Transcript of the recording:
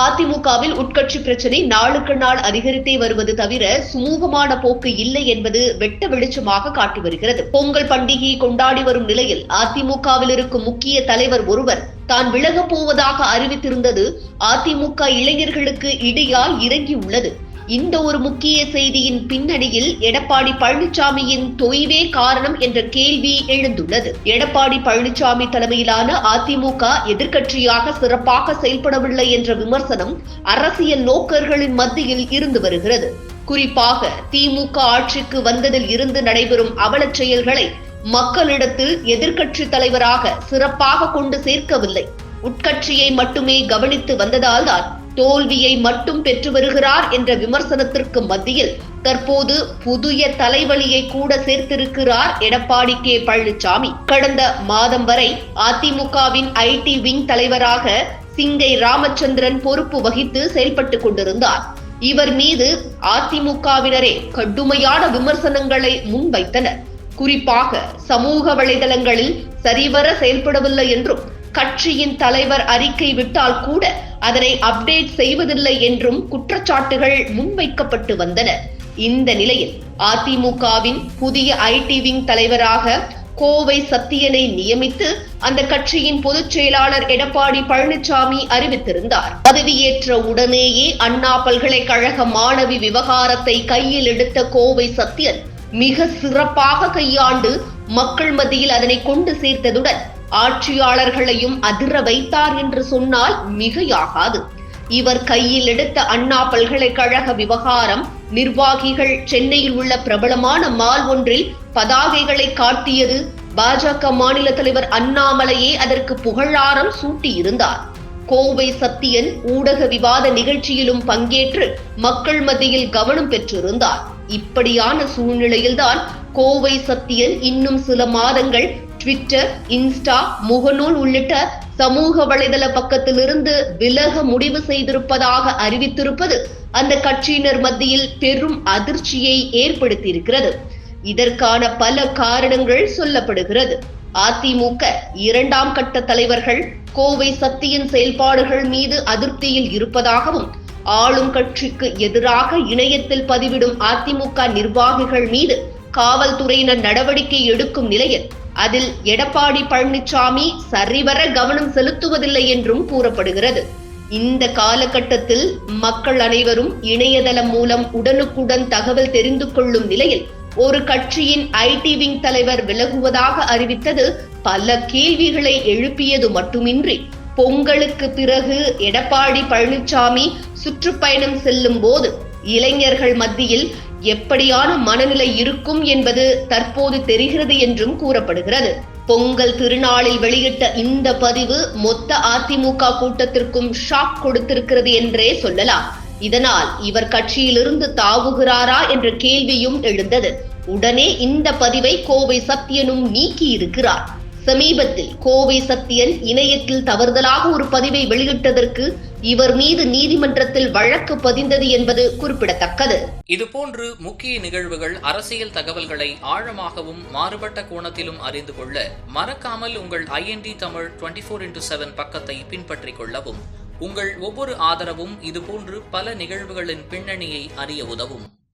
அதிமுகவில் உட்கட்சி பிரச்சனை நாளுக்கு நாள் அதிகரித்தே வருவது தவிர சுமூகமான போக்கு இல்லை என்பது வெட்ட வெளிச்சமாக காட்டி வருகிறது. பொங்கல் பண்டிகையை கொண்டாடி வரும் நிலையில் அதிமுகவில் இருக்கும் முக்கிய தலைவர் ஒருவர் தான் விலகப் போவதாக அறிவித்திருந்தது அதிமுக இளைஞர்களுக்கு இடியால் இறங்கியுள்ளது. இந்த ஒரு முக்கிய செய்தியின் பின்னணியில் எடப்பாடி பழனிசாமியின் தொய்வே காரணம் என்ற கேள்வி எழுந்துள்ளது. எடப்பாடி பழனிசாமி தலைமையிலான அதிமுக எதிர்க்கட்சியாக சிறப்பாக செயல்படவில்லை என்ற விமர்சனம் அரசியல் நோக்கர்களின் மத்தியில் இருந்து வருகிறது. குறிப்பாக திமுக ஆட்சிக்கு வந்ததில் இருந்து நடைபெறும் அவலச் செயல்களை மக்களிடத்தில் எதிர்க்கட்சி தலைவராக சிறப்பாக கொண்டு சேர்க்கவில்லை. உட்கட்சியை மட்டுமே கவனித்து வந்ததால்தான் தோல்வியை மட்டும் பெற்று வருகிறார் என்ற விமர்சனத்திற்கு மத்தியில் தற்போது புதிய தலைவலியை கூட சேர்த்திருக்கிறார் எடப்பாடி கே பழனிசாமி. கடந்த மாதம் வரை அதிமுகவின் ஐடி விங் தலைவராக சிங்கை ராமச்சந்திரன் பொறுப்பு வகித்து செயல்பட்டுக் கொண்டிருந்தார். இவர் மீது அதிமுகவினரே கடுமையான விமர்சனங்களை முன்வைத்தனர். குறிப்பாக சமூக வலைதளங்களில் சரிவர செயல்படவில்லை என்றும் கட்சியின் தலைவர் அறிக்கை விட்டால் கூட அதனை அப்டேட் செய்வதில்லை என்றும் குற்றச்சாட்டுகள் முன்வைக்கப்பட்டு வந்தன. இந்த நிலையில் அதிமுகவின் புதிய ஐடி விங் தலைவராக கோவை சத்தியனை நியமித்து அந்த கட்சியின் பொதுச் செயலாளர் எடப்பாடி பழனிசாமி அறிவித்திருந்தார். பதவியேற்ற உடனேயே அண்ணா பல்கலைக்கழக மாணவி விவகாரத்தை கையில் எடுத்த கோவை சத்தியன் மிக சிறப்பாக கையாண்டு மக்கள் மத்தியில் அதனை கொண்டு சேர்த்ததுடன் ஆட்சியாளர்களையும் அதிர வைத்தார் என்று சொன்னால் மிகையாகாது. இவர் கையில் எடுத்த அண்ணா பல்கலைக்கழக விவகாரம் நிர்வாகிகள் சென்னையில் உள்ள பிரபலமான மால் ஒன்றில் பதாகைகளை காட்டியது பாஜக மாநில தலைவர் அண்ணாமலையே அதற்கு புகழாரம் சூட்டியிருந்தார். கோவை சத்தியன் ஊடக விவாத நிகழ்ச்சியிலும் பங்கேற்று மக்கள் மத்தியில் கவனம் பெற்றிருந்தார். இப்படியான சூழ்நிலையில்தான் கோவை சத்தியன் இன்னும் சில மாதங்கள் ட்விட்டர் இன்ஸ்டா முகநூல் உள்ளிட்ட சமூக வலைதள பக்கத்திலிருந்து விலக முடிவு செய்திருப்பதாக அறிவித்திருப்பது அந்த கட்சியினர் மத்தியில் பெரும் அதிர்ச்சியை ஏற்படுத்தியிருக்கிறது. இதற்கான பல காரணங்கள் சொல்லப்படுகிறது. அதிமுக இரண்டாம் கட்ட தலைவர்கள் கோவை சக்தியின் செயல்பாடுகள் மீது அதிருப்தியில் இருப்பதாகவும் ஆளும் கட்சிக்கு எதிராக இணையத்தில் பதிவிடும் அதிமுக நிர்வாகிகள் மீது காவல்துறையினர் நடவடிக்கை எடுக்கும் நிலையில் அதில் எடப்பாடி பழனிசாமி சரிவர கவனம் செலுத்துவதில்லை என்றும் கூறப்படுகிறது. இந்த காலகட்டத்தில் மக்கள் அனைவரும் இணையதளம் மூலம் உடனுக்குடன் தகவல் தெரிந்து கொள்ளும் நிலையில் ஒரு கட்சியின் ஐடி விங் தலைவர் விலகுவதாக அறிவித்தது பல கேள்விகளை எழுப்பியது மட்டுமின்றி பொங்கலுக்கு பிறகு எடப்பாடி பழனிசாமி சுற்றுப்பயணம் செல்லும் போது இளைஞர்கள் மத்தியில் எப்படியான மனநிலை இருக்கும் என்பது தற்போது தெரிகிறது என்றும் கூறப்படுகிறது. பொங்கல் திருநாளில் வெளியிட்ட இந்த பதிவு மொத்த அதிமுக கூட்டத்திற்கும் ஷாக் கொடுத்திருக்கிறது என்றே சொல்லலாம். இதனால் இவர் கட்சியிலிருந்து தாவுகிறாரா என்ற கேள்வியும் எழுந்தது. உடனே இந்த பதிவை கோவை சத்தியனும் நீக்கி இருக்கிறார் சமீபத்தில் கோவை சத்யன் இணையத்தில் தவறுதலாக ஒரு பதிவை வெளியிட்டதற்கு இவர் மீது நீதிமன்றத்தில் வழக்கு பதிந்தது என்பது குறிப்பிடத்தக்கது. இதுபோன்று முக்கிய நிகழ்வுகள் அரசியல் தகவல்களை ஆழமாகவும் மாறுபட்ட கோணத்திலும் அறிந்து கொள்ள மறக்காமல் உங்கள் I N D Tamil twenty four into seven பக்கத்தை பின்பற்றிக் கொள்ளவும். உங்கள் ஒவ்வொரு ஆதரவும் இதுபோன்று பல நிகழ்வுகளின் பின்னணியை அறிய உதவும்.